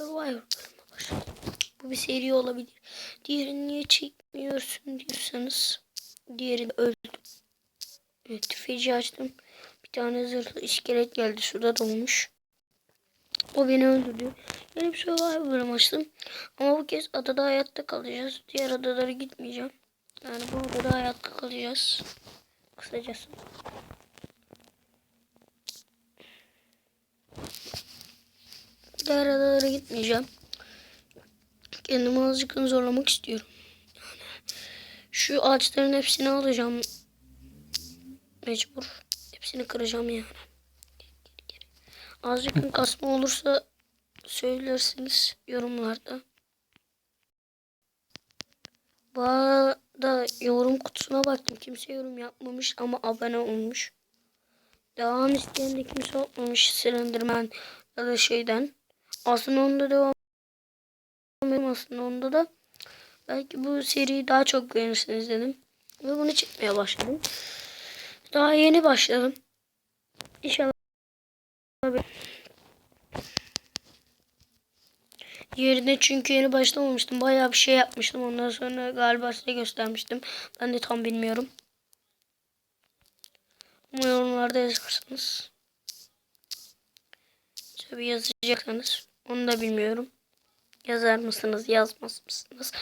Survivor başladım. Bu bir seri olabilir. Diğerini niye çekmiyorsun diyorsanız. Diğerini öldüm. Evet tüfeci açtım. Bir tane zırhlı iskelet geldi. Suda dolmuş. O beni öldürdü. Yeni bir Survivor bölümü açtım. Ama bu kez adada hayatta kalacağız. Diğer adalara gitmeyeceğim. Yani bu adada hayatta kalacağız. Kısacası. Diğer adalara gitmeyeceğim. Kendimi azıcık zorlamak istiyorum. Yani şu ağaçların hepsini alacağım. Mecbur. Hepsini kıracağım yani. Azıcık kasma olursa söylersiniz yorumlarda. Bu arada yorum kutusuna baktım. Kimse yorum yapmamış ama abone olmuş. Devam isteyen de kimse olmamış. Slenderman ya da şeyden. Aslında onda devam edelim. Aslında onda da belki bu seriyi daha çok beğenirsiniz dedim. Ve bunu çekmeye başladım. Daha yeni başladım. İnşallah Yerine çünkü yeni başlamamıştım. Bayağı bir şey yapmıştım. Ondan sonra galiba size göstermiştim. Ben de tam bilmiyorum. Ama yorumlarda yazarsınız. Tabi yazacaksanız. Onu da bilmiyorum. Yazar mısınız? Yazmaz mısınız?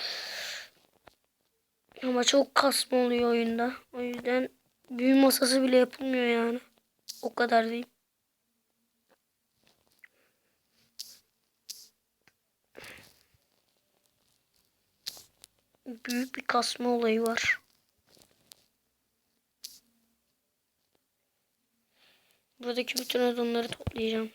Ama çok kasma oluyor oyunda. O yüzden büyü masası bile yapılmıyor yani. O kadar değil. büyük bir kasma olayı var. Buradaki bütün odunları toplayacağım.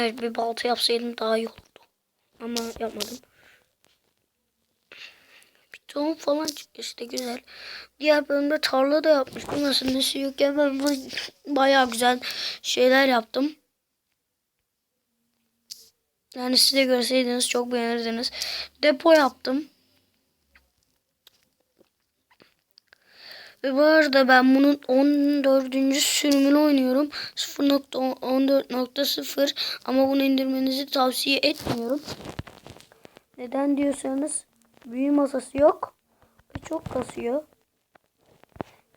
Evet bir balta yapsaydım daha iyi olurdu. Ama yapmadım. Bir tohum falan çıktı işte güzel. Diğer bölümde tarla da yapmıştım. Aslında nesi yokken ben bayağı güzel şeyler yaptım. Yani size görseydiniz çok beğenirdiniz. Depo yaptım. Ve bu arada ben bunun 14. sürümünü oynuyorum. 0.14.0 ama bunu indirmenizi tavsiye etmiyorum. Neden diyorsanız büyü masası yok. Ve çok kasıyor.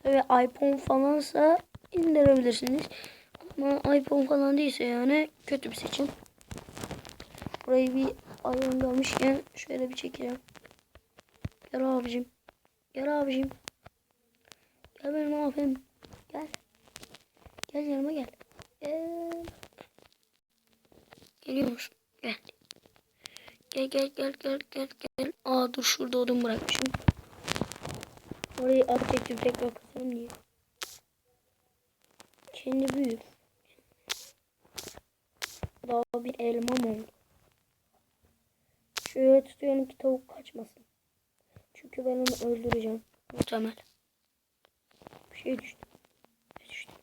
Ve iPhone falansa indirebilirsiniz. Ama iPhone falan değilse yani kötü bir seçim. Burayı bir ayarlamışken şöyle bir çekeceğim. Gel abicim. Gel abicim. Gel benim abim. Gel. Gel yanıma gel. Gel. Geliyor? Gel. Gel gel gel gel gel gel. Aa dur şurada odun bırakmışım. Orayı çektim tekrar kazalım diye. Kendi büyür. Daha bir elmam oldu. Şöyle tutuyorum ki tavuk kaçmasın. Çünkü ben onu öldüreceğim. Muhtemel. Şey düştü. Düştü?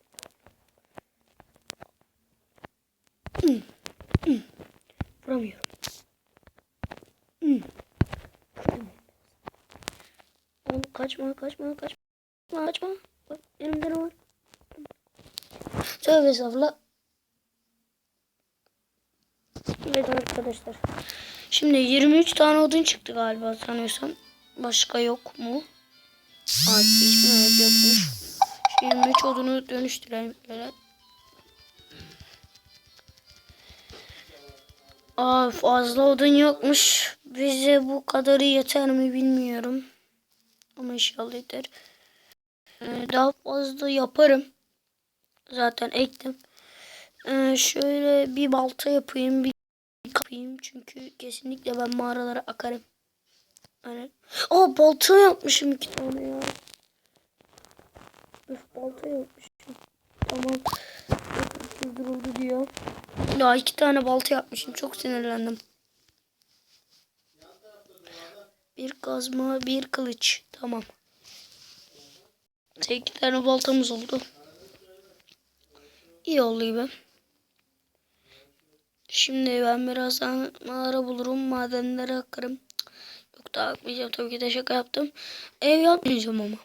Vuramıyorum. Oğlum kaçma kaçma kaçma. Kaçma. Bak elimde ne var? Tövbe estağfurullah. Evet arkadaşlar. Şimdi 23 tane odun çıktı galiba sanıyorsam. Başka yok mu? Aa, hiçbir evet yokmuş. Şu 23 odunu dönüştürelim böyle. Aa, fazla odun yokmuş. Bize bu kadarı yeter mi bilmiyorum. Ama inşallah yeter. Ee, daha fazla yaparım. Zaten ektim. Ee, şöyle bir balta yapayım. Bir kapayım çünkü kesinlikle ben mağaralara akarım. Hani. Aa balta yapmışım iki tane ya. Öf balta yapmışım. Tamam. Duruldu diyor. Ya iki tane balta yapmışım. Çok sinirlendim. Bir kazma, bir kılıç. Tamam. İki tane baltamız oldu. İyi oldu gibi. Şimdi ben birazdan mağara bulurum. Madenlere akarım. Yok daha akmayacağım. Tabii ki de şaka yaptım. Ev yapmayacağım ama.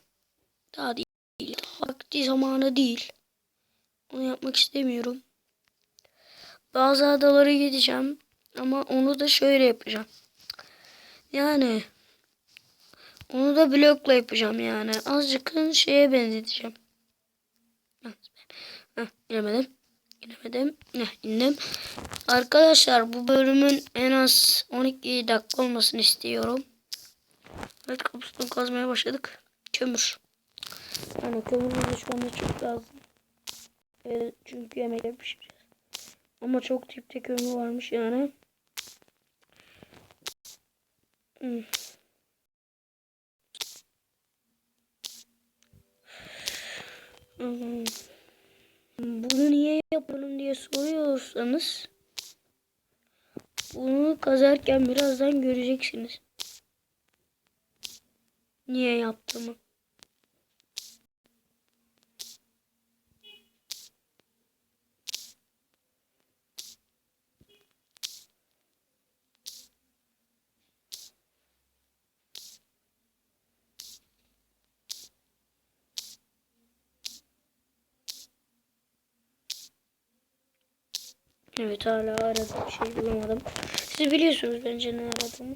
Daha değil. Vakti zamanı değil. Onu yapmak istemiyorum. Bazı adalara gideceğim. Ama onu da şöyle yapacağım. Yani onu da blokla yapacağım yani. Azıcık şeye benzeteceğim. Heh, inemedim. İnemedim. Heh, indim. Arkadaşlar bu bölümün en az 12 dakika olmasını istiyorum. Evet kapısını kazmaya başladık. Kömür. Kömürümüz şu anda çok lazım. Evet, çünkü yemek pişireceğiz. Ama çok tipte kömür varmış yani. Hmm. Hmm. Bunu niye yapalım diye soruyorsanız bunu kazarken birazdan göreceksiniz. Niye yaptığımı. Evet hala aradım bir şey bulamadım. Siz biliyorsunuz bence ne aradığımı.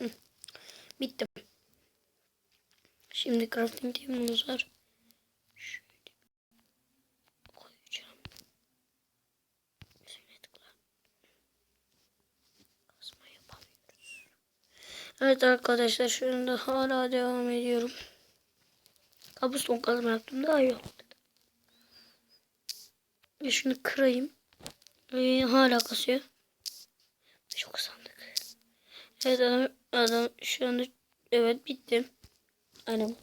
Hı. Şimdi crafting table'ımız var. Şöyle koyacağım. Üzerine tıkla. Yapamıyoruz. Evet arkadaşlar anda hala devam ediyorum. Kabuston kazma yaptım daha iyi oldu. Ya şunu kırayım. Ee, hala kasıyor. Çok sandık. Evet adam, adam şu anda evet bitti. Aynen.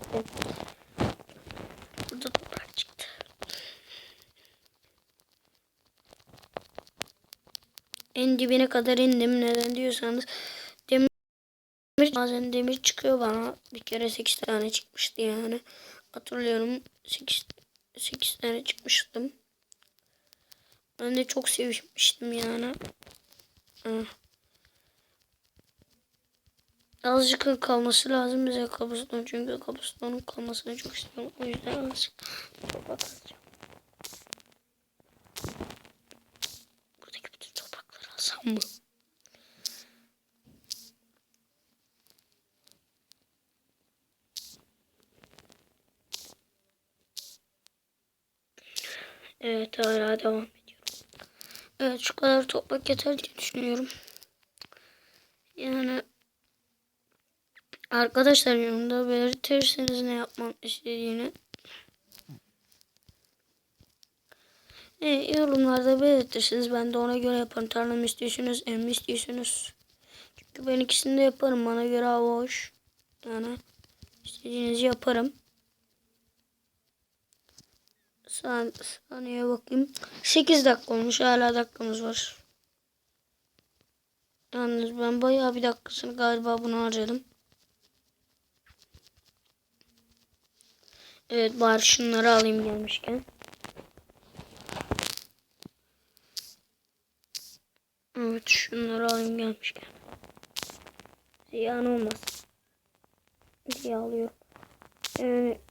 Burada toprak çıktı. En dibine kadar indim. Neden diyorsanız demir bazen demir çıkıyor bana. Bir kere 8 tane çıkmıştı yani. Hatırlıyorum 8 8 tane çıkmıştım. Ben de çok sevmiştim yani. Ah. Azıcık kalması lazım bize kabuston çünkü kabustonun kalmasını çok istiyorum. O yüzden azıcık toprak alacağım. Buradaki bütün toprakları alsam mı? Evet hala devam ediyorum. Evet şu kadar toprak yeter diye düşünüyorum. Yani Arkadaşlar yorumda belirtirseniz ne yapmam istediğini. E, yorumlarda belirtirseniz ben de ona göre yaparım. Tarla mı istiyorsunuz, ev mi istiyorsunuz? Çünkü ben ikisini de yaparım. Bana göre hava hoş. Yani istediğinizi yaparım. San, saniye bakayım. 8 dakika olmuş. Hala dakikamız var. Yalnız ben bayağı bir dakikasını galiba bunu harcadım. Evet bari şunları alayım gelmişken. Evet şunları alayım gelmişken. Ziyan olmaz. Diye alıyorum. Yani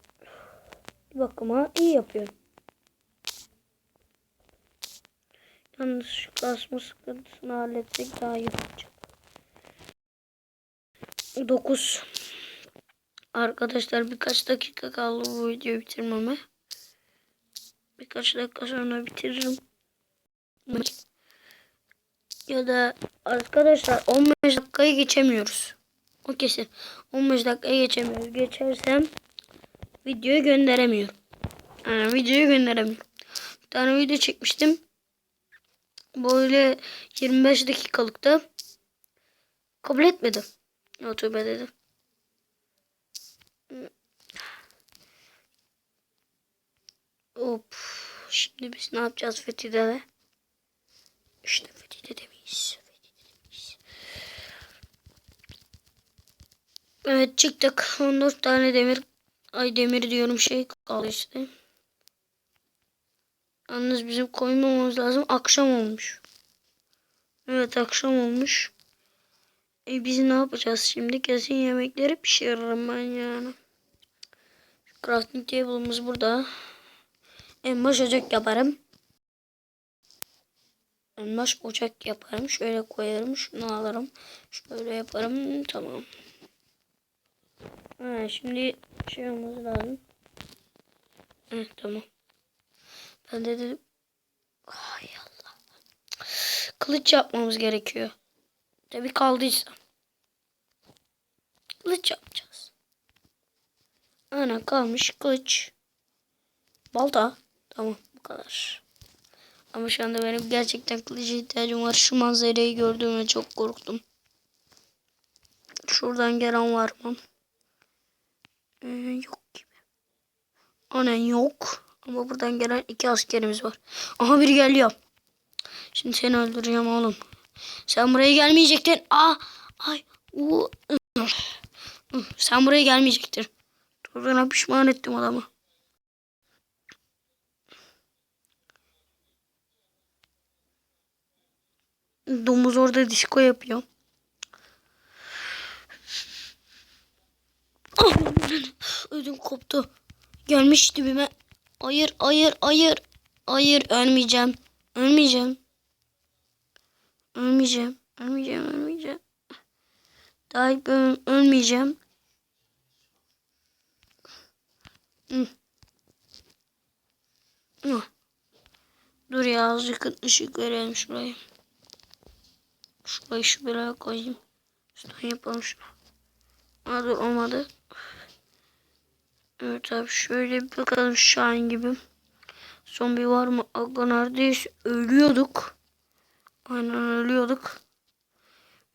bakıma iyi yapıyorum. Yalnız şu kasma sıkıntısını halletsek daha iyi olacak. 9 Arkadaşlar birkaç dakika kaldı bu videoyu bitirmeme. Birkaç dakika sonra bitiririm. Ya da arkadaşlar 15 dakikayı geçemiyoruz. O kesin. 15 dakikayı geçemiyoruz. Geçersem videoyu gönderemiyorum. Yani videoyu gönderemiyorum. Bir tane video çekmiştim. Böyle 25 dakikalıkta kabul etmedim. YouTube dedim. Şimdi biz ne yapacağız Fethi'de? İşte Fethi'de demeyiz. Demeyiz. Evet çıktık. 14 tane demir. Ay demir diyorum şey kaldı işte. Yalnız bizim koymamamız lazım. Akşam olmuş. Evet akşam olmuş. E biz ne yapacağız şimdi? Kesin yemekleri pişiririm ben yani. Şu crafting table'ımız burada. Elmas ocak yaparım. Elmas ocak yaparım. Şöyle koyarım. Şunu alırım. Şöyle yaparım. Tamam. Ha, şimdi şey lazım. Evet tamam. Ben de dedim. Ay Allah. Kılıç yapmamız gerekiyor. Tabi kaldıysa. Kılıç yapacağız. Ana kalmış kılıç. Balta. Tamam bu kadar. Ama şu anda benim gerçekten kılıca ihtiyacım var. Şu manzarayı gördüğüme çok korktum. Şuradan gelen var mı? Ee, yok gibi. Anen yok. Ama buradan gelen iki askerimiz var. Aha biri geliyor. Şimdi seni öldüreceğim oğlum. Sen buraya gelmeyecektin. Aa, ay, u, Sen buraya gelmeyecektin. Durduğuna pişman ettim adamı. Domuz orada disko yapıyor. Ödüm koptu. Gelmiş dibime. Hayır, hayır, hayır. Hayır, ölmeyeceğim. Ölmeyeceğim. Ölmeyeceğim. Ölmeyeceğim, ölmeyeceğim. Daha ilk ölmeyeceğim. Dur ya azıcık ışık verelim şurayı. Şurayı şu buraya koyayım. Şuradan yapalım şunu. Dur olmadı. Evet abi şöyle bir bakalım Şahin gibi. Zombi var mı? Aga neredeyiz? Ölüyorduk. Aynen ölüyorduk.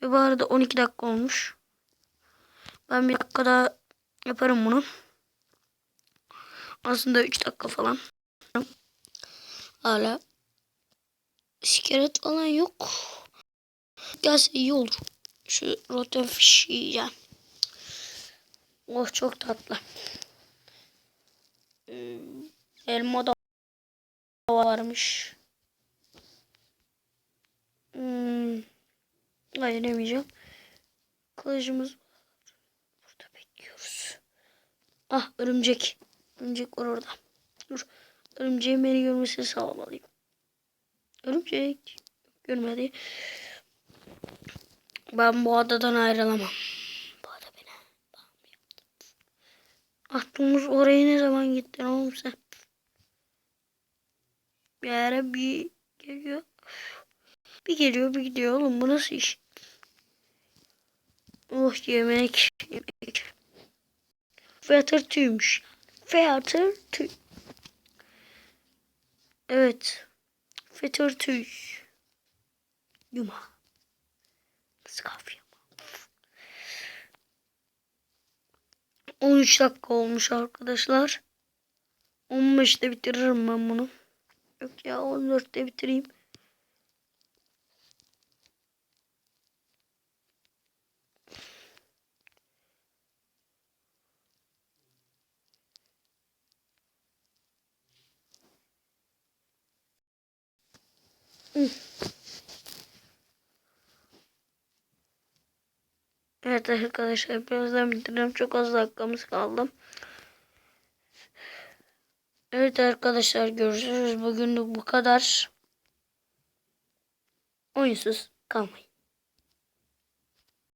Ve bu arada 12 dakika olmuş. Ben bir dakika daha yaparım bunu. Aslında 3 dakika falan. Hala iskelet falan yok. Gelse iyi olur. Şu rotten fish yiyeceğim. Oh çok tatlı. Hmm, Elma da varmış. Hmm. Hayır demeyeceğim. Kılıcımız var. Burada bekliyoruz. Ah örümcek. Örümcek var orada. Dur. Örümceğin beni görmesini sağlamalıyım. Örümcek. Görmedi. Ben bu adadan ayrılamam. Bu ada beni. Aklımız oraya ne zaman gittin oğlum sen? Bir ara bir geliyor. Bir geliyor bir gidiyor oğlum bu nasıl iş? Oh yemek. Yemek. Feather tüymüş. Feather tüy. Evet. Feather tüy. Yuma. Skafya. 13 dakika olmuş arkadaşlar. 15'te bitiririm ben bunu. Yok ya 14'te bitireyim. Evet arkadaşlar birazdan bitireceğim. Çok az dakikamız kaldı. Evet arkadaşlar görüşürüz. Bugün de bu kadar. Oyunsuz kalmayın.